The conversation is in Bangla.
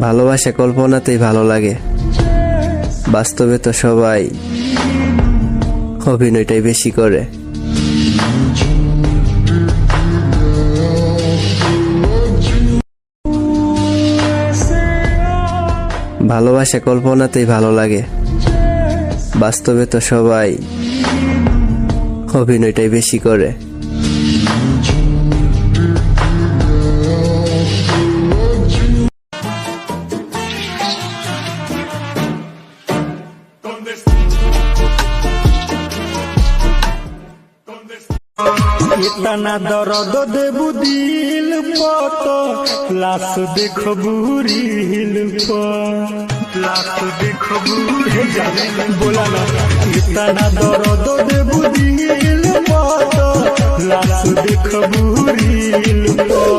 ভালোবাসা কল্পনাতেই ভালো লাগে। বাস্তবে তো সবাই অভিনয়টাই বেশি করে। ভালোবাসা কল্পনাতেই ভালো লাগে। বাস্তবে তো সবাই অভিনয়টাই বেশি করে। ইতনা দরদ দেবু দিল পত লাশ দেখবু রিল লাশ দেখবু বোলানা ইতনা দরদ দেবু দিল পত লাশ দেখবু রিল